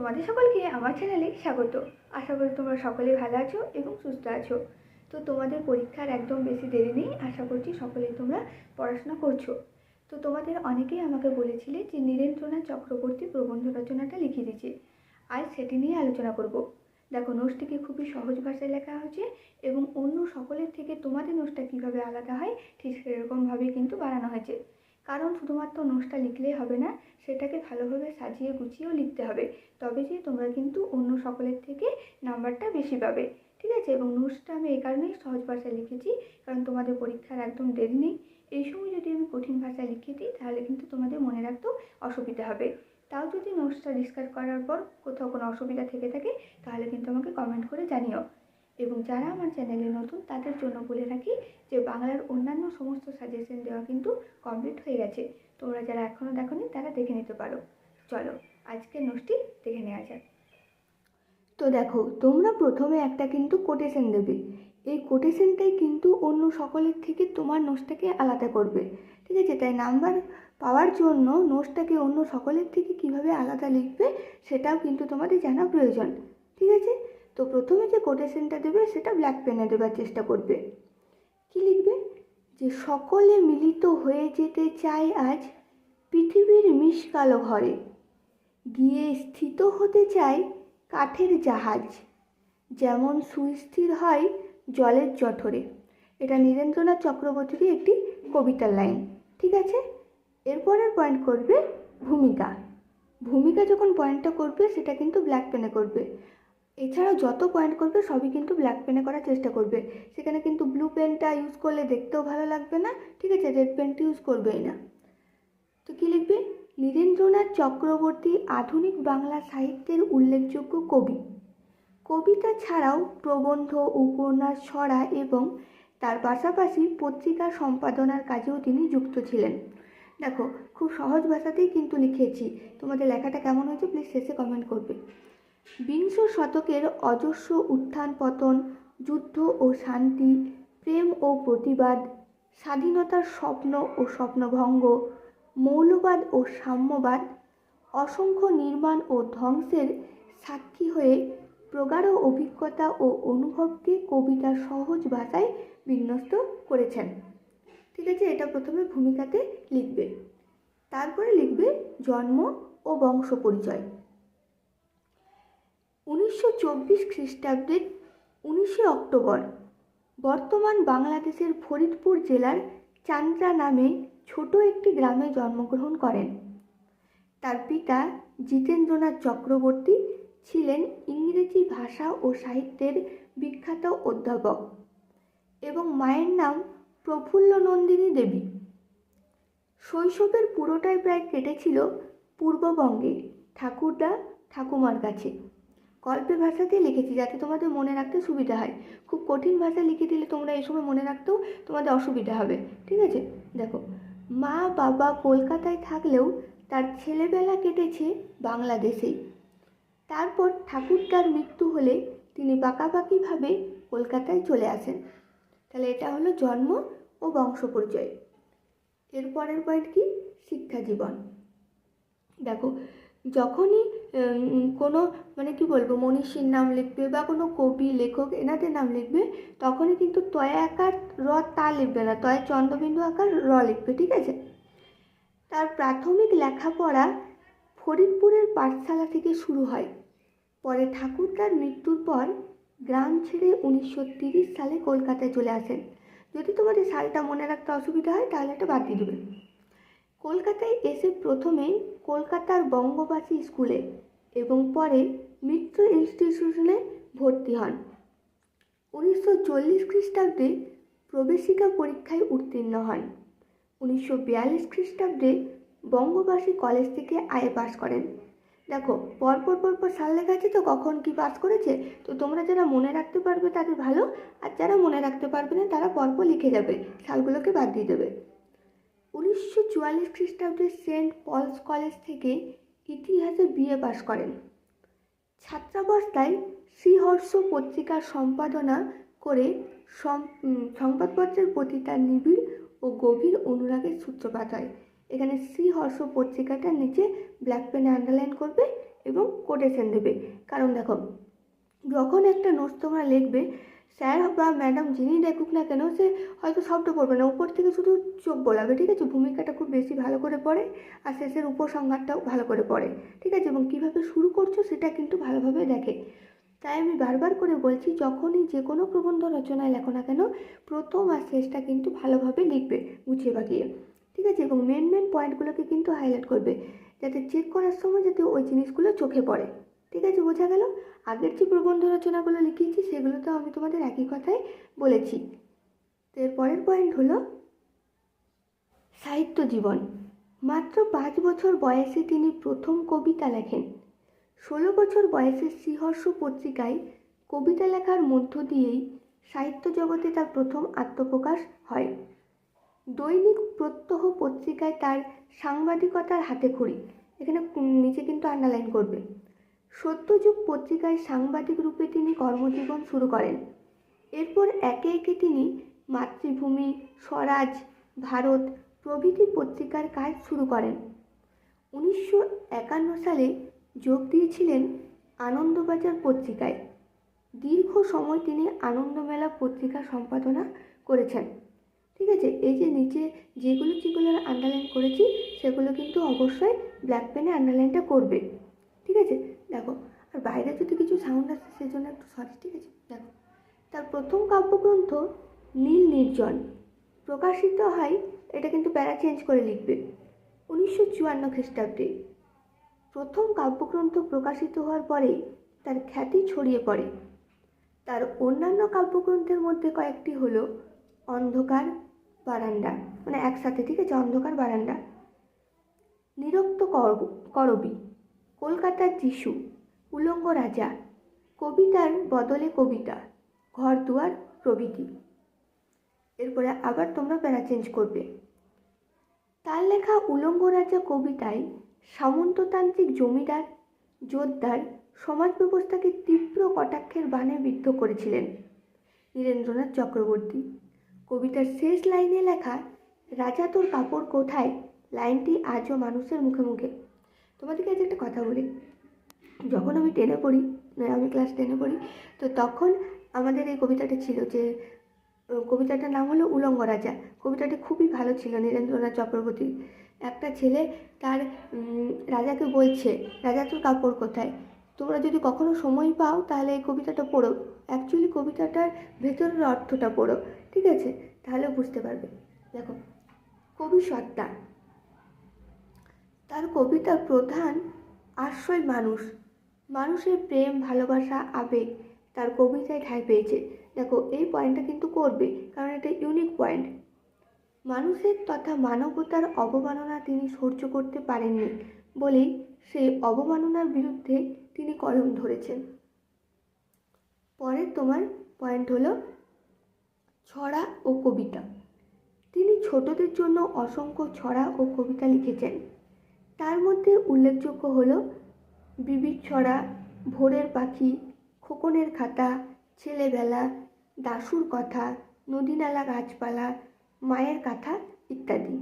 তোমাদের সকলকে আমার চ্যানেলে স্বাগত। আশা করি তোমরা সকলেই ভালো আছো এবং সুস্থ আছো। তো তোমাদের পরীক্ষার একদম বেশি দেরি নেই, আশা করছি সকলেই তোমরা পড়াশোনা করছ। তো তোমাদের অনেকেই আমাকে বলেছিলে যে নীরেন্দ্রনাথ চক্রবর্তী প্রবন্ধ রচনাটা লিখে দিয়েছে। আজ সেটি নিয়ে আলোচনা করব। দেখো, নোটসটিকে খুবই সহজ ভাষায় লেখা হয়েছে এবং অন্য সকলের থেকে তোমাদের নোটসটা কীভাবে আলাদা হয়, ঠিক সেরকমভাবেই কিন্তু বানানো হয়েছে। কারণ শুধুমাত্র নোটসটা লিখলেই হবে না, সেটাকে ভালোভাবে সাজিয়ে গুছিয়েও লিখতে হবে। তবে যে তোমরা কিন্তু অন্য সকলের থেকে নাম্বারটা বেশি পাবে, ঠিক আছে? এবং নোটসটা আমি এই কারণেই সহজ ভাষায় লিখেছি, কারণ তোমাদের পরীক্ষার একদম দেরি নেই। এই সময় যদি আমি কঠিন ভাষায় লিখে দিই, তাহলে কিন্তু তোমাদের মনে রাখতেও অসুবিধা হবে। তাও যদি নোটসটা ডিসকাস করার পর কোথাও কোনো অসুবিধা থেকে থাকে, তাহলে কিন্তু আমাকে কমেন্ট করে জানিও। এবং যারা আমার চ্যানেলে নতুন, তাদের জন্য বলে রাখি যে বাংলার অন্যান্য সমস্ত সাজেশন দেওয়া কিন্তু কমপ্লিট হয়ে গেছে। তোমরা যারা এখনও দেখোনি, তারা দেখে নিতে পারো। চলো, আজকের নোটটি দেখে নেওয়া যাক। তো দেখো, তোমরা প্রথমে একটা কিন্তু কোটেশন দেবে। এই কোটেশনটাই কিন্তু অন্য সকলের থেকে তোমার নোটসটাকে আলাদা করবে। ঠিক আছে? তাই নাম্বার পাওয়ার জন্য নোটসটাকে অন্য সকলের থেকে কীভাবে আলাদা লিখবে, সেটাও কিন্তু তোমাদের জানা প্রয়োজন। ঠিক আছে? তো প্রথমে যে কোটেশনটা দেবে, সেটা ব্ল্যাক পেনে দেওয়ার চেষ্টা করবে। কি লিখবে? যে সকলে মিলিত হয়ে যেতে চায় আজ পৃথিবীর মিশকালো ঘরে। গিয়ে স্থিত হতে চায় কাঠের জাহাজ। যেমন সুস্থির হয় জলের জঠরে। এটা নীরেন্দ্রনাথ চক্রবর্তীর একটি কবিতার লাইন। ঠিক আছে? এরপরের পয়েন্ট করবে ভূমিকা। ভূমিকা যখন পয়েন্টটা করবে, সেটা কিন্তু ব্ল্যাক পেনে করবে। এছাড়াও যত পয়েন্ট করবে, সবই কিন্তু ব্ল্যাক পেনে করার চেষ্টা করবে। সেখানে কিন্তু ব্লু পেনটা ইউজ করলে দেখতেও ভালো লাগবে না। ঠিক আছে রেড পেনটা ইউজ করবেই না। তো কী লিখবে? নীরেন্দ্রনাথ চক্রবর্তী আধুনিক বাংলা সাহিত্যের উল্লেখযোগ্য কবি। কবিতা ছাড়াও প্রবন্ধ, উপন্যাস, ছড়া এবং তার পাশাপাশি পত্রিকা সম্পাদনার কাজেও তিনি যুক্ত ছিলেন। দেখো, খুব সহজ ভাষাতেই কিন্তু লিখেছি। তোমাদের লেখাটা কেমন হয়েছে প্লিজ শেষে কমেন্ট করবে। বিংশ শতকের অজস্র উত্থান পতন, যুদ্ধ ও শান্তি, প্রেম ও প্রতিবাদ, স্বাধীনতার স্বপ্ন ও স্বপ্নভঙ্গ, মৌলবাদ ও সাম্যবাদ, অসংখ্য নির্মাণ ও ধ্বংসের সাক্ষী হয়ে প্রগাঢ় অভিজ্ঞতা ও অনুভবকে কবিতার সহজ ভাষায় বিন্যস্ত করেছেন। ঠিক আছে, এটা প্রথমে ভূমিকাতে লিখবে। তারপরে লিখবে জন্ম ও বংশ পরিচয়। উনিশশো চব্বিশ খ্রিস্টাব্দের উনিশে অক্টোবর, বর্তমান বাংলাদেশের ফরিদপুর জেলার চান্দ্রা নামে ছোট একটি গ্রামে জন্মগ্রহণ করেন। তার পিতা জিতেন্দ্রনাথ চক্রবর্তী ছিলেন ইংরেজি ভাষা ও সাহিত্যের বিখ্যাত অধ্যাপক এবং মায়ের নাম প্রফুল্ল নন্দিনী দেবী। শৈশবের পুরোটাই প্রায় কেটেছিল পূর্ববঙ্গে ঠাকুরদা ঠাকুমার কাছে। গল্পের ভাষাতেই লিখেছি যাতে তোমাদের মনে রাখতে সুবিধা হয়। খুব কঠিন ভাষা লিখে দিলে তোমরা এই সময় মনে রাখতেও তোমাদের অসুবিধা হবে। ঠিক আছে? দেখো, মা বাবা কলকাতায় থাকলেও তার ছেলেবেলা কেটেছে বাংলাদেশেই। তারপর ঠাকুরদার মৃত্যু হলে তিনি পাকাপাকিভাবে কলকাতায় চলে আসেন। তাহলে এটা হলো জন্ম ও বংশ পরিচয়। এরপরের পয়েন্ট কি? শিক্ষা জীবন। দেখো, যখনই কোনো মানে কি বলব, মনীষীর নাম লিখবে বা কোনো কবি, লেখক এনাদের নাম লিখবে, তখনই কিন্তু তয় আকার র তা লিখবে না, তয় চন্দ্রবিন্দু আকার র লিখবে, ঠিক আছে? তার প্রাথমিক লেখাপড়া ফরিদপুরের পাঠশালা থেকে শুরু হয়। পরে ঠাকুরদার মৃত্যুর পর গ্রাম ছেড়ে উনিশশো সালে কলকাতায় চলে আসেন। যদি তোমাদের সালটা মনে রাখতে অসুবিধা হয়, তাহলে এটা বাদ দিয়ে দেবে কলকাতায় এসে প্রথমে কলকাতার বঙ্গবাসী স্কুলে এবং পরে মিত্র ইনস্টিটিউশনে ভর্তি হন। উনিশশো চল্লিশ খ্রিস্টাব্দে প্রবেশিকা পরীক্ষায় উত্তীর্ণ হন। উনিশশো বিয়াল্লিশ খ্রিস্টাব্দে বঙ্গবাসী কলেজ থেকে আয়ে পাশ করেন। দেখো, পরপর পরপর সাল লেখা আছে তো কখন কি পাস করেছে, তো তোমরা যারা মনে রাখতে পারবে তাদের ভালো, আর যারা মনে রাখতে পারবে না তারা পরপর লিখে যাবে, সালগুলোকে বাদ দিয়ে দেবে। উনিশশো চুয়াল্লিশ খ্রিস্টাব্দে সেন্ট পলস কলেজ থেকে ইতিহাসে বিএ পাশ করেন। ছাত্রাবস্থায় শ্রীহর্ষ পত্রিকার সম্পাদনা করে সংবাদপত্রের প্রতি তার নিবিড় ও গভীর অনুরাগের সূত্রপাত হয়। এখানে শ্রীহর্ষ পত্রিকাটার নিচে ব্ল্যাক পেনে আন্ডারলাইন করবে এবং কোটেশন দেবে। কারণ দেখো, যখন একটা নোটস তোমরা লিখবে স্যার বা ম্যাডাম যিনি দেখুক না কেন, সে হয়তো সবটা পড়বে না। উপর থেকে শুধু চোখ বোলাবে, ঠিক আছে? ভূমিকাটা খুব বেশি ভালো করে পড়ে আর শেষের উপসংহারটাও ভালো করে পড়ে, ঠিক আছে? এবং কীভাবে শুরু করছ সেটা কিন্তু ভালোভাবে দেখে। তাই আমি বারবার করে বলছি, যখনই যে কোনো প্রবন্ধ রচনায় লেখো না কেন, প্রথম আর শেষটা কিন্তু ভালোভাবে লিখবে, গুছিয়ে বাগিয়ে, ঠিক আছে? এবং মেন মেন পয়েন্টগুলোকে কিন্তু হাইলাইট করবে, যাতে চেক করার সময় যাতে ওই জিনিসগুলো চোখে পড়ে। ঠিক আছে, বোঝা গেল। আগের যে প্রবন্ধ রচনাগুলো লিখিয়েছি, সেগুলো তো আমি তোমাদের একই কথাই বলেছি। তো এর পরের পয়েন্ট হলো সাহিত্য জীবন। মাত্র পাঁচ বছর বয়সে তিনি প্রথম কবিতা লেখেন। ষোলো বছর বয়সে শ্রীহর্ষ পত্রিকায় কবিতা লেখার মধ্য দিয়েই সাহিত্য জগতে তার প্রথম আত্মপ্রকাশ হয়। দৈনিক প্রত্যহ পত্রিকায় তার সাংবাদিকতার হাতে খড়ি। এখানে নিচে কিন্তু আন্ডারলাইন করবে। সত্যযুগ পত্রিকায় সাংবাদিক রূপে তিনি কর্মজীবন শুরু করেন। এরপর একে একে তিনি মাতৃভূমি, স্বরাজ, ভারত প্রভৃতি পত্রিকার কাজ শুরু করেন। উনিশশো একান্ন সালে যোগ দিয়েছিলেন আনন্দবাজার পত্রিকায়। দীর্ঘ সময় তিনি আনন্দমেলা পত্রিকা সম্পাদনা করেছেন। ঠিক আছে, এই যে নিচে যেগুলো যেগুলো আন্ডারলাইন করেছি, সেগুলো কিন্তু অবশ্যই ব্ল্যাক পেনে আন্ডারলাইনটা করবে। ঠিক আছে দেখো, আর বাইরে যদি কিছু সাউন্ড আসে, সেজন্য একটু সরি ঠিক আছে? দেখো, তার প্রথম কাব্যগ্রন্থ নীল নির্জন। প্রকাশিত হয়, এটা কিন্তু প্যারা চেঞ্জ করে লিখবে, উনিশশো চুয়ান্ন খ্রিস্টাব্দে। প্রথম কাব্যগ্রন্থ প্রকাশিত হওয়ার পরে তার খ্যাতি ছড়িয়ে পড়ে। তার অন্যান্য কাব্যগ্রন্থের মধ্যে কয়েকটি হল অন্ধকার বারান্দা মানে একসাথে, ঠিক আছে? অন্ধকার বারান্দা। নিরক্ত কর- করবী। কলকাতার যিশু, উলঙ্গ রাজা। কবিতার বদলে কবিতা, ঘর দুয়ার প্রভৃতি। এরপরে আবার তোমরা প্যারা চেঞ্জ করবে। তার লেখা উলঙ্গ রাজা কবিতায় সামন্ততান্ত্রিক জমিদার জোরদার সমাজ ব্যবস্থাকে তীব্র কটাক্ষের বাণে বিদ্ধ করেছিলেন নীরেন্দ্রনাথ চক্রবর্তী। কবিতার শেষ লাইনে লেখা, রাজা তোর কাপড় কোথায়? লাইনটি আজও মানুষের মুখে মুখে। তোমাদেরকে আজ একটা কথা বলি। যখন আমি টেনে পড়ি আমি ক্লাস টেনে পড়ি, তো তখন আমাদের এই কবিতাটা ছিল যে কবিতাটার নাম হলো উলঙ্গ রাজা। কবিতাটি খুবই ভালো ছিল, নীরেন্দ্রনাথ চক্রবর্তী। একটা ছেলে তার রাজাকে বলছে, রাজা, তোর কাপড় কোথায়? তোমরা যদি কখনো সময় পাও, তাহলে এই কবিতাটা পড়ো। অ্যাকচুয়ালি কবিতাটার ভেতরের অর্থটা পড়ো। ঠিক আছে? তাহলে বুঝতে পারবে। দেখো, কবি সত্তা। তার কবিতার প্রধান আশ্রয় মানুষ। মানুষের প্রেম, ভালোবাসা, আবেগ তার কবিতায় ঠাঁই পেয়েছে। দেখো, এই পয়েন্টটা কিন্তু করবে, কারণ এটা ইউনিক পয়েন্ট মানুষের তথা মানবতার অবমাননা তিনি সহ্য করতে পারেননি বলেই সেই অবমাননার বিরুদ্ধে তিনি কলম ধরেছেন। পরের তোমার পয়েন্ট হলো ছড়া ও কবিতা। তিনি ছোটদের জন্য অসংখ্য ছড়া ও কবিতা লিখেছেন। তার মধ্যে উল্লেখযোগ্য হলো বিবির ছড়া, ভোরের পাখি, খোকনের খাতা, ছেলেবেলা, দাশুর কথা, নদীনালা গাছপালা, মায়ের কথা ইত্যাদি।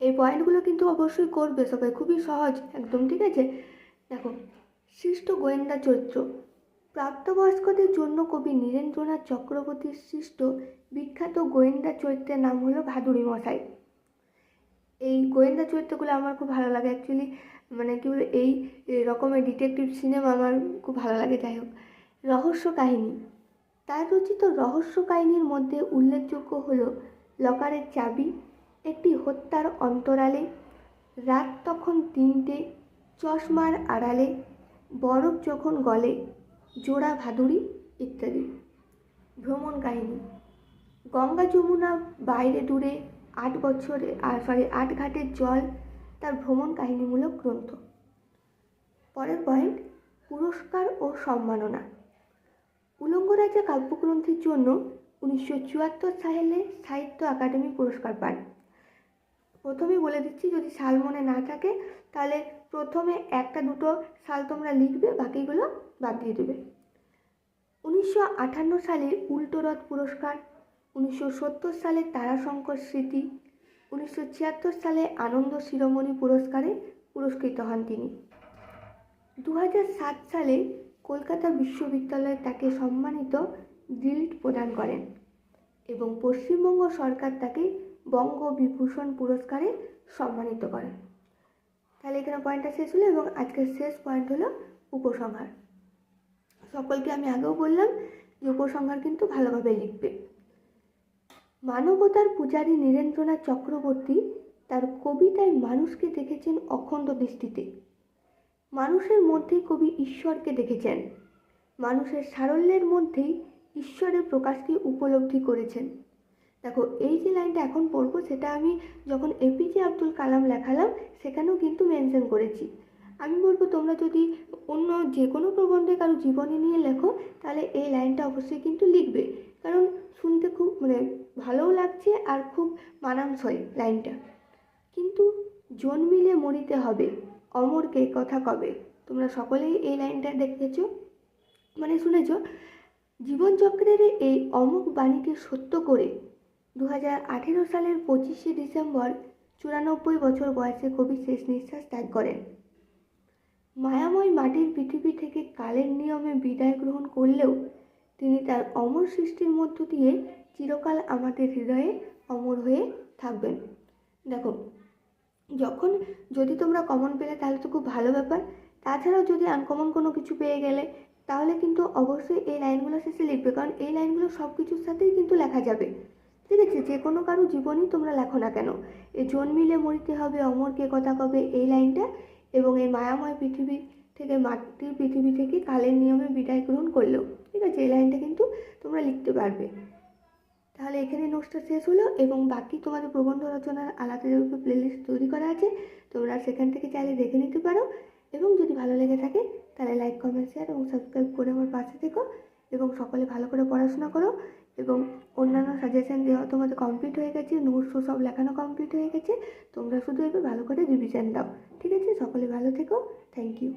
এই পয়েন্টগুলো কিন্তু অবশ্যই করবে সবাই, খুবই সহজ, একদম, ঠিক আছে? দেখো, সৃষ্ট গোয়েন্দা চরিত্র। প্রাপ্তবয়স্কদের জন্য কবি নীরেন্দ্রনাথ চক্রবর্তীর সৃষ্ট বিখ্যাত গোয়েন্দা চরিত্রের নাম হলো ভাদুড়ি মশাই। এই গোয়েন্দা চরিত্রগুলো আমার খুব ভালো লাগে। অ্যাকচুয়ালি মানে কী বলে, এই রকমের ডিটেকটিভ সিনেমা আমার খুব ভালো লাগে। যাই হোক, রহস্য কাহিনী। তার রচিত রহস্য কাহিনীর মধ্যে উল্লেখযোগ্য হল লকারের চাবি, একটি হত্যার অন্তরালে, রাত তখন তিনটে, চশমার আড়ালে, বরফ যখন গলে, জোড়া ভাদুড়ি ইত্যাদি। ভ্রমণ কাহিনী। গঙ্গা যমুনা বাইরে দূরে আট বছরে সরি আট ঘাটের জল তার ভ্রমণ কাহিনীমূলক গ্রন্থ। পরের পয়েন্ট পুরস্কার ও সম্মাননা। উলঙ্গ রাজা কাব্যগ্রন্থের জন্য উনিশশো চুয়াত্তর সালে সাহিত্য একাডেমি পুরস্কার পান। প্রথমে বলে দিচ্ছি, যদি সাল মনে না থাকে, তাহলে প্রথমে একটা দুটো সাল তোমরা লিখবে, বাকিগুলো বাদ দিয়ে দেবে। উনিশশো আটান্ন সালে উল্টোরথ পুরস্কার উনিশশো সত্তর সালে তারাশঙ্কর স্মৃতি, উনিশশো ছিয়াত্তর সালে আনন্দ শিরোমণি পুরস্কারে পুরস্কৃত হন তিনি। দু সাত সালে কলকাতা বিশ্ববিদ্যালয় তাকে সম্মানিত ডিলিট প্রদান করেন এবং পশ্চিমবঙ্গ সরকার তাকে বঙ্গ বিভূষণ পুরস্কারে সম্মানিত করেন। তাহলে এখানে পয়েন্টটা শেষ হলো এবং আজকের শেষ পয়েন্ট হলো উপসংহার। সকলকে আমি আগেও বললাম যে উপসংহার কিন্তু ভালোভাবে লিখবে। মানবতার পূজারী নীরেন্দ্রনাথ চক্রবর্তী তার কবিতায় মানুষকে দেখেছেন অখণ্ড দৃষ্টিতে। মানুষের মধ্যেই কবি ঈশ্বরকে দেখেছেন। মানুষের সারল্যের মধ্যেই ঈশ্বরের প্রকাশকে উপলব্ধি করেছেন। দেখো, এই যে লাইনটা এখন পড়ব, সেটা আমি যখন এপিজে আব্দুল কালাম লেখালাম, সেখানেও কিন্তু মেনশন করেছি। আমি বলব তোমরা যদি অন্য যে কোনো প্রবন্ধে কারও জীবনী নিয়ে লেখো, তাহলে এই লাইনটা অবশ্যই কিন্তু লিখবে। কারণ শুনতে খুব মানে ভালোও লাগছে আর খুব মানানসই লাইনটা। কিন্তু জন্মিলে মরিতে হবে, অমরকে কথা কবে? তোমরা সকলেই এই লাইনটা দেখেছ? মানে শুনেছ? জীবনচক্রের এই অমুক বাণীকে সত্য করে দু হাজার আঠেরো সালের পঁচিশে ডিসেম্বর চুরানব্বই বছর বয়সে কবি শেষ নিঃশ্বাস ত্যাগ করেন। মায়াময় মাটির পৃথিবী থেকে কালের নিয়মে বিদায় গ্রহণ করলেও তিনি তার অমর সৃষ্টির মধ্য দিয়ে চিরকাল আমাদের হৃদয়ে অমর হয়ে থাকবেন। দেখো, যখন যদি তোমরা কমন পেলে তাহলে তো খুব ভালো ব্যাপার। তাছাড়াও যদি আনকমন কোনো কিছু পেয়ে গেলে, তাহলে কিন্তু অবশ্যই এই লাইনগুলো শেষে লিখবে, কারণ এই লাইনগুলো সব কিছুর সাথেই কিন্তু লেখা যাবে। ঠিক আছে, যে কোনো কারও জীবনই তোমরা লেখো না কেন। এই জন্মিলে মরিতে হবে, অমরকে কথা কবে, এই লাইনটা এবং এই মায়াময় পৃথিবী থেকে মাটির পৃথিবী থেকে কালের নিয়মে বিদায় গ্রহণ করলেও ঠিক আছে, এই লাইনটা কিন্তু তোমরা লিখতে পারবে। তাহলে এখানে নোটসটা শেষ হলো এবং বাকি তোমাদের প্রবন্ধ রচনার আলাদা যেভাবে প্লেলিস্ট তৈরি করা আছে। তোমরা সেখান থেকে চাইলে দেখে নিতে পারো। এবং যদি ভালো লেগে থাকে, তাহলে লাইক কমেন্ট শেয়ার এবং সাবস্ক্রাইব করে আমার পাশে থেকো। এবং সকলে ভালো করে পড়াশোনা করো। এবং অন্যান্য সাজেশন দেওয়া তোমাদের কমপ্লিট হয়ে গেছে নোটসও সব লেখানো কমপ্লিট হয়ে গেছে, তোমরা শুধু এবার ভালো করে রিভিশন দাও। ঠিক আছে? সকলে ভালো থেকো। Thank you